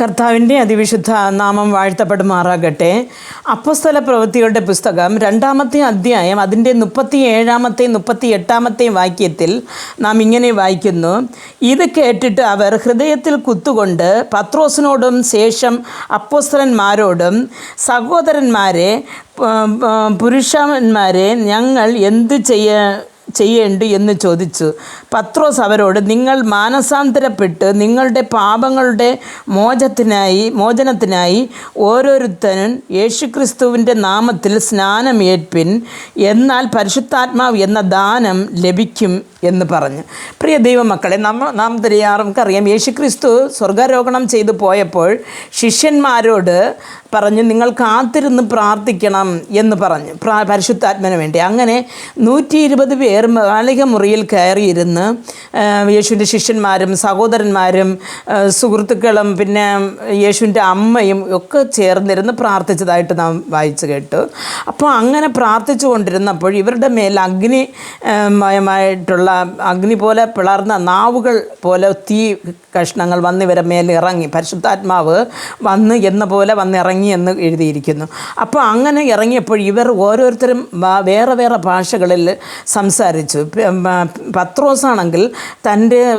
കർത്താവിന്റെ അതിവിശുദ്ധ നാമം വാഴ്ത്തപ്പെടുമാറാകട്ടെ. അപ്പസ്തല പ്രവൃത്തികളുടെ പുസ്തകം രണ്ടാമത്തെ അധ്യായം അതിന്റെ മുപ്പത്തി ഏഴാമത്തെയും മുപ്പത്തി എട്ടാമത്തെയും വാക്യത്തിൽ നാം ഇങ്ങനെ വായിക്കുന്നു. ഇത് കേട്ടിട്ട് അവർ ഹൃദയത്തിൽ കുത്തുകൊണ്ട് പത്രോസിനോടും ശേഷം അപ്പോസ്തലന്മാരോടും സഹോദരന്മാരെ പുരുഷന്മാരെ ഞങ്ങൾ എന്ത് ചെയ്യ ചെയ്യേണ്ടു എന്ന് ചോദിച്ചു പത്രോസ് അവരോട് നിങ്ങൾ മാനസാന്തരപ്പെട്ട് നിങ്ങളുടെ പാപങ്ങളുടെ മോചത്തിനായി മോചനത്തിനായി ഓരോരുത്തരും യേശുക്രിസ്തുവിന്റെ നാമത്തിൽ സ്നാനമേൽപ്പിൻ എന്നാൽ പരിശുദ്ധാത്മാവ് എന്ന ദാനം ലഭിക്കും എന്ന് പറഞ്ഞു. പ്രിയ ദൈവമക്കളെ നമ്മ നാം അറിയാം യേശുക്രിസ്തു സ്വർഗാരോഹണം ചെയ്തു പോയപ്പോൾ ശിഷ്യന്മാരോട് പറഞ്ഞു നിങ്ങൾ കാത്തിരുന്ന് പ്രാർത്ഥിക്കണം എന്ന് പറഞ്ഞു പ്രാ പരിശുദ്ധാത്മന് വേണ്ടി. അങ്ങനെ നൂറ്റി ഇരുപത് പേർ മാളിക മുറിയിൽ കയറിയിരുന്ന് യേശുവിന്റെ ശിഷ്യന്മാരും സഹോദരന്മാരും സുഹൃത്തുക്കളും പിന്നെ യേശുവിന്റെ അമ്മയും ഒക്കെ ചേർന്നിരുന്ന് പ്രാർത്ഥിച്ചതായിട്ട് നാം വായിച്ചു കേട്ടു. അപ്പോൾ അങ്ങനെ പ്രാർത്ഥിച്ചു കൊണ്ടിരുന്നപ്പോൾ ഇവരുടെ മേൽ അഗ്നി മയമായിട്ടുള്ള അഗ്നി പോലെ പിളർന്ന നാവുകൾ പോലെ തീ കഷ്ണങ്ങൾ വന്ന് ഇവരെ മേൽ ഇറങ്ങി. പരിശുദ്ധാത്മാവ് വന്ന് എന്ന പോലെ വന്ന് ഇറങ്ങി എന്ന് എഴുതിയിരിക്കുന്നു. അപ്പോൾ അങ്ങനെ ഇറങ്ങിയപ്പോൾ ഇവർ ഓരോരുത്തരും വേറെ വേറെ ഭാഷകളിൽ സംസാരിച്ചു. മ- പത്രോസാണെങ്കിൽ തന്റെ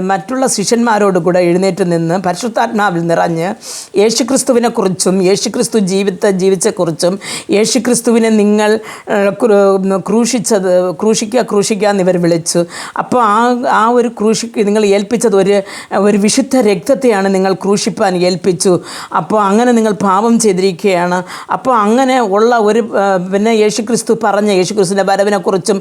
മറ്റുള്ള ശിഷ്യന്മാരോട് കൂടെ എഴുന്നേറ്റ് നിന്ന് പരിശുദ്ധാത്മാവിൽ നിറഞ്ഞ് യേശുക്രിസ്തുവിനെക്കുറിച്ചും യേശുക്രിസ്തു ജീവിത ജീവിച്ചെക്കുറിച്ചും യേശുക്രിസ്തുവിനെ നിങ്ങൾ ക്രൂശിച്ചത് ക്രൂശിക്കുക ക്രൂശിക്കുക എന്ന് ഇവർ വിളിച്ചു. അപ്പോൾ ആ ആ ഒരു ക്രൂശി നിങ്ങൾ ഏൽപ്പിച്ചത് ഒരു ഒരു വിശുദ്ധ രക്തത്തെയാണ് നിങ്ങൾ ക്രൂശിപ്പാൻ ഏൽപ്പിച്ചു. അപ്പോൾ അങ്ങനെ നിങ്ങൾ പാപം ചെയ്തിരിക്കുകയാണ്. അപ്പോൾ അങ്ങനെ ഉള്ള ഒരു പിന്നെ യേശുക്രിസ്തു പറഞ്ഞ യേശുക്രിസ്തുവിന്റെ വരവിനെക്കുറിച്ചും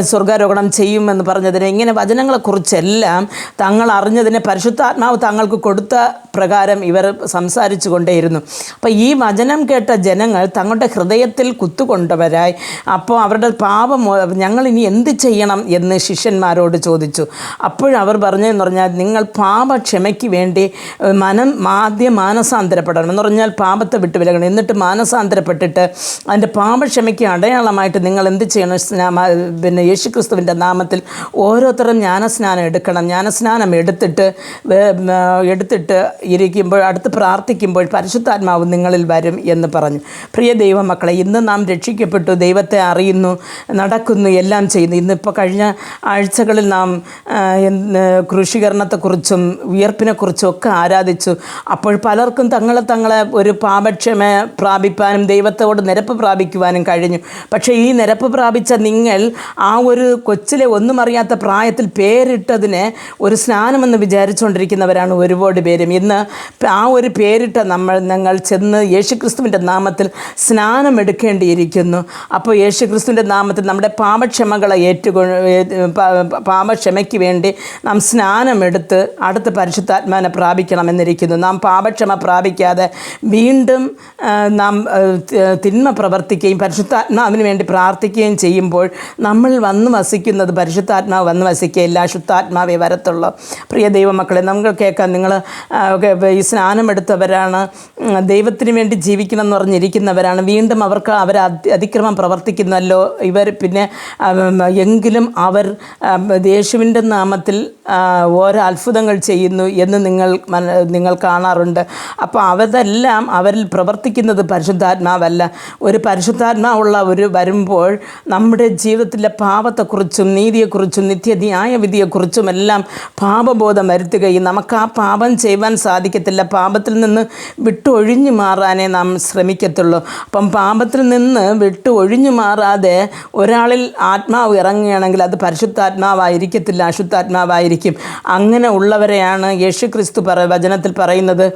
സ്വർഗാരോഹണം ചെയ്യുമെന്ന് പറഞ്ഞതിന് ഇങ്ങനെ വചനങ്ങളെക്കുറിച്ചെല്ലാം തങ്ങൾ അറിഞ്ഞതിനെ പരിശുദ്ധാത്മാവ് തങ്ങൾക്ക് കൊടുത്ത പ്രകാരം ഇവർ സംസാരിച്ചു കൊണ്ടേയിരുന്നു അപ്പോൾ ഈ വചനം കേട്ട ജനങ്ങൾ തങ്ങളുടെ ഹൃദയത്തിൽ കുത്തുകൊണ്ടവരായി. അപ്പോൾ അവരുടെ പാപം ഞങ്ങൾ ഇനി എന്ത് ചെയ്യണം എന്ന് ശിഷ്യന്മാരോട് ചോദിച്ചു. അപ്പോഴവർ പറഞ്ഞതെന്ന് പറഞ്ഞാൽ നിങ്ങൾ പാപക്ഷമയ്ക്ക് വേണ്ടി മനം ആദ്യം മാനസാന്തരപ്പെടണം എന്ന് പറഞ്ഞാൽ പാപത്തെ വിട്ട് വിലകണം. എന്നിട്ട് മാനസാന്തരപ്പെട്ടിട്ട് അതിന്റെ പാപക്ഷമയ്ക്ക് അടയാളമായിട്ട് നിങ്ങൾ എന്ത് ചെയ്യണം? സ്നാ- യേശുക്രിസ്തുവിന്റെ നാമത്തിൽ ഓരോരുത്തരും ജ്ഞാനസ്നാനം എടുക്കണം. ജ്ഞാനസ്നാനം എടുത്തിട്ട് എടുത്തിട്ട് ഇരിക്കുമ്പോൾ അടുത്ത് പ്രാർത്ഥിക്കുമ്പോൾ പരിശുദ്ധാത്മാവ് നിങ്ങളിൽ വരും എന്ന് പറഞ്ഞു. പ്രിയ ദൈവമക്കളെ ഇന്ന് നാം രക്ഷിക്കപ്പെട്ടു ദൈവത്തെ അറിയുന്നു നടക്കുന്നു എല്ലാം ചെയ്യുന്നു. ഇന്നിപ്പോൾ കഴിഞ്ഞ ആഴ്ചകളിൽ നാം കൃഷീകരണത്തെക്കുറിച്ചും ഉയർപ്പിനെക്കുറിച്ചും ഒക്കെ ആരാധിച്ചു. അപ്പോൾ പലർക്കും തങ്ങളെ തങ്ങളെ ഒരു പാപക്ഷമ പ്രാപിപ്പാനും ദൈവത്തോട് നിരപ്പ് പ്രാപിക്കുവാനും കഴിഞ്ഞു. പക്ഷേ ഈ നിരപ്പ് പ്രാപിച്ച നിങ്ങൾ ആ ഒരു കൊച്ചിലെ ഒന്നും അറിയാത്ത പ്രായത്തിൽ പേരിട്ടതിന് ഒരു സ്നാനമെന്ന് വിചാരിച്ചുകൊണ്ടിരിക്കുന്നവരാണ് ഒരുപാട് പേരും. ഇന്ന് ആ ഒരു പേരിട്ട നമ്മൾ ഞങ്ങൾ ചെന്ന് യേശുക്രിസ്തുവിന്റെ നാമത്തിൽ സ്നാനം എടുക്കേണ്ടിയിരിക്കുന്നു അപ്പോൾ യേശുക്രിസ്തുവിന്റെ നാമത്തിൽ നമ്മുടെ പാപക്ഷമകളെ ഏറ്റുകൊ പാ- പാപക്ഷമയ്ക്ക് വേണ്ടി നാം സ്നാനമെടുത്ത് അടുത്ത പരിശുദ്ധാത്മാവിനെ പ്രാപിക്കണമെന്നിരിക്കുന്നു. നാം പാപക്ഷമ പ്രാപിക്കാതെ വീണ്ടും നാം ആ, തിന്മ പ്രവർത്തിക്കുകയും പരിശുദ്ധാത്മാവിന് വേണ്ടി പ്രാർത്ഥിക്കുകയും ചെയ്യുമ്പോൾ നമ്മൾ വന്ന് വസിക്കുന്നത് പരിശുദ്ധാത്മാവ് വന്ന് വസിക്കുകയില്ല. ശുദ്ധാത്മാവേ വരത്തുള്ളൂ. പ്രിയ ദൈവമക്കളെ നമുക്ക് കേൾക്കാം. നിങ്ങൾ ഈ സ്നാനമെടുത്തവരാണ് ദൈവത്തിന് വേണ്ടി ജീവിക്കണം എന്ന് പറഞ്ഞിരിക്കുന്നവരാണ്. വീണ്ടും അവർക്ക് അവർ അതിക്രമം പ്രവർത്തിക്കുന്നല്ലോ. ഇവർ പിന്നെ എങ്കിലും അവർ യേശുവിന്റെ നാമത്തിൽ ഓരോ അത്ഭുതങ്ങൾ ചെയ്യുന്നു എന്ന് നിങ്ങൾ നിങ്ങൾ കാണാറുണ്ട്. അപ്പോൾ അവരെല്ലാം അവരിൽ പ്രവർത്തിക്കുന്നത് പരിശുദ്ധാത്മാവല്ല. ഒരു പരിശുദ്ധാത്മാവുള്ള ഒരു വരുമ്പോൾ നമ്മുടെ ജീവിതത്തിലെ പാപത്തെക്കുറിച്ചും നീതിയെക്കുറിച്ചും നിത്യന്യായവിധിയെക്കുറിച്ചും എല്ലാം പാപബോധം വരുത്തുകയും നമുക്ക് ആ പാപം ചെയ്യുവാൻ സാധിക്കത്തില്ല. പാപത്തിൽ നിന്ന് വിട്ടൊഴിഞ്ഞു മാറാനേ നാം ശ്രമിക്കത്തുള്ളൂ. അപ്പം പാപത്തിൽ നിന്ന് വിട്ട് ഒഴിഞ്ഞു മാറാതെ ഒരാളിൽ ആത്മാവ് ഇറങ്ങുകയാണെങ്കിൽ അത് പരിശുദ്ധാത്മാവായിരിക്കത്തില്ല അശുദ്ധാത്മാവായിരിക്കും. അങ്ങനെ ഉള്ളവരെയാണ് യേശു ക്രിസ്തു പറ വചനത്തിൽ പറയുന്നത്.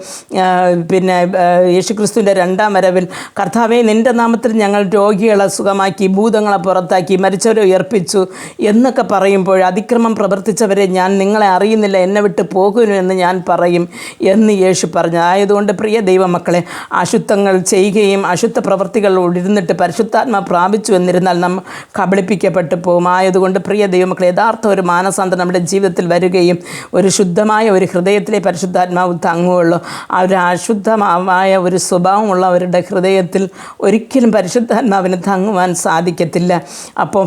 പിന്നെ ആ, യേശു ക്രിസ്തുവിന്റെ രണ്ടാം വരവിൽ കർത്താവെ നിന്റെ നാമത്തിൽ ഞങ്ങൾ രോഗികളെ സുഖമാക്കി ഭൂതങ്ങളെ പുറത്താക്കി മരിച്ചവരെ ഉയർപ്പിച്ചു എന്നൊക്കെ പറയുമ്പോൾ അതിക്രമം പ്രവർത്തിച്ചവരെ ഞാൻ നിങ്ങളെ അറിയുന്നില്ല എന്നെ വിട്ട് പോകുന്നു എന്ന് ഞാൻ പറയും എന്ന് യേശു പറഞ്ഞു. ആയതുകൊണ്ട് പ്രിയ ദൈവമക്കളെ അശുദ്ധങ്ങൾ ചെയ്യുകയും അശുദ്ധ പ്രവൃത്തികൾ ഇരുന്നിട്ട് പരിശുദ്ധാത്മ പ്രാപിച്ചു എന്നിരുന്നാൽ നാം കബളിപ്പിക്കപ്പെട്ടു പോകും. ആയതുകൊണ്ട് പ്രിയ ദൈവമക്കളെ യഥാർത്ഥ ഒരു മാനസാന്തരം നമ്മുടെ ജീവിതത്തിൽ വരികയും ഒരു ശുദ്ധമായ ഒരു ഹൃദയത്തിലെ പരിശുദ്ധാത്മാവ് തങ്ങുകയുള്ളു. ആ ഒരു അശുദ്ധമായ ഒരു സ്വഭാവമുള്ളവരുടെ ഹൃദയത്തിൽ ഒരിക്കലും പരിശുദ്ധാത്മാവിന് തങ്ങുവാൻ സാധിക്കത്തില്ല. അപ്പോൾ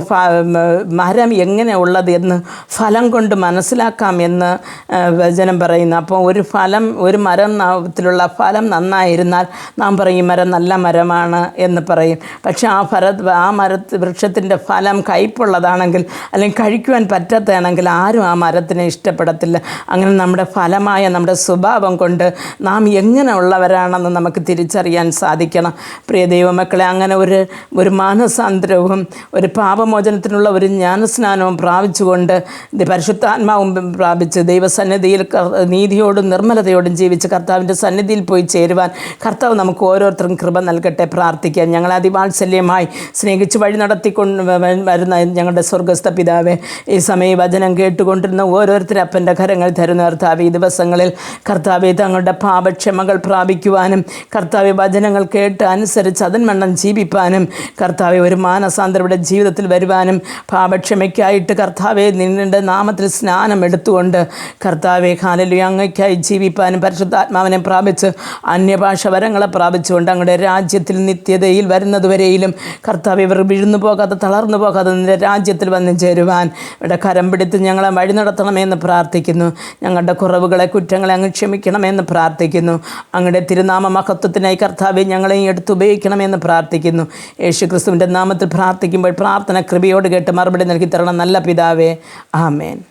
മരം എങ്ങനെ ഉള്ളത് എന്ന് ഫലം കൊണ്ട് മനസ്സിലാക്കാം എന്ന് വചനം പറയുന്നു. അപ്പോൾ ഒരു ഫലം ഒരു മരം ത്തിലുള്ള ഫലം നന്നായിരുന്നാൽ നാം പറയും മരം നല്ല മരമാണ് എന്ന് പറയും. പക്ഷേ ആ ഫല ആ മര വൃക്ഷത്തിന്റെ ഫലം കയ്പുള്ളതാണെങ്കിൽ അല്ലെങ്കിൽ കഴിക്കുവാൻ പറ്റാത്തതാണെങ്കിൽ ആരും ആ മരത്തിനെ ഇഷ്ടപ്പെടത്തില്ല. അങ്ങനെ നമ്മുടെ ഫലമായ നമ്മുടെ സ്വഭാവം കൊണ്ട് നാം എങ്ങനെയുള്ളവരാണെന്ന് നമുക്ക് തിരിച്ചറിയാൻ സാധിക്കണം. പ്രിയ ദൈവമക്കളെ അങ്ങനെ ഒരു ഒരു മാനസാന്തരവും ഒരു പാപമോചനത്തിനുള്ള ഒരു ജ്ഞാനസ്നാനവും പ്രാപിച്ചുകൊണ്ട് പരിശുദ്ധാത്മാവും പ്രാപിച്ച് ദൈവസന്നിധിയിൽ നീതിയോടും നിർമ്മലതയോടും ജീവിച്ച് കർത്താവിന്റെ സന്നിധിയിൽ പോയി ചേരുവാൻ കർത്താവ് നമുക്ക് ഓരോരുത്തർക്കും കൃപ നൽകട്ടെ പ്രാർത്ഥിക്കാം. ഞങ്ങൾ അതിവാത്സല്യമായി സ്നേഹിച്ച് വഴി നടത്തിക്കൊണ്ട് വരുന്ന ഞങ്ങളുടെ സ്വർഗസ്ഥ പിതാവെ ഈ സമയം വചനം കേട്ടുകൊണ്ടിരുന്ന ഓരോരുത്തരും അപ്പന്റെ കരങ്ങൾ തരുന്ന കർത്താവ് ഈ ദിവസങ്ങളിൽ കർത്താവ് തങ്ങളുടെ പാപക്ഷമകൾ പ്രാപിക്കുവാനും കർത്താവ് വചനങ്ങൾ കേട്ട് അനുസരിച്ച് അതിൻവണ്ണം ജീവിപ്പാനും കർത്താവ് ഒരു മാനസാന്തരയുടെ ജീവിതത്തിൽ വരുവാനും പാപക്ഷമയ്ക്കായിട്ട് കർത്താവെ നിന്നിന്റെ നാമത്തിൽ സ്നാനം എടുത്തുകൊണ്ട് കർത്താവെ ഹാലലു അങ്ങയ്ക്കായി ജീവിപ്പാനും പരിശുദ്ധാത്മാവിനെ പ്രാപിച്ച് അന്യഭാഷ വരങ്ങളെ പ്രാപിച്ചുകൊണ്ട് അങ്ങയുടെ രാജ്യത്തിൽ നിത്യതയിൽ വരുന്നതുവരെയിലും കർത്താവ് ഇവർ വീഴുന്നു പോകാതെ തളർന്നു പോകാതെ നിന്റെ രാജ്യത്തിൽ വന്ന് ചേരുവാൻ ഇവിടെ കരം പിടിത്ത് ഞങ്ങളെ വഴി നടത്തണമെന്ന് പ്രാർത്ഥിക്കുന്നു. ഞങ്ങളുടെ കുറവുകളെ കുറ്റങ്ങളെ അങ്ങ് ക്ഷമിക്കണമെന്ന് പ്രാർത്ഥിക്കുന്നു. അങ്ങയുടെ തിരുനാമ മഹത്വത്തിനായി കർത്താവെ ഞങ്ങളെയും എടുത്ത് ഉപയോഗിക്കണമെന്ന് പ്രാർത്ഥിക്കുന്നു. യേശു ക്രിസ്തുവിന്റെ നാമത്തിൽ പ്രാർത്ഥിക്കുമ്പോൾ പ്രാർത്ഥന കൃപയോട് കേട്ട് മറുപടി നൽകി തരണം. നല്ല പിതാവേ. ആമേൻ.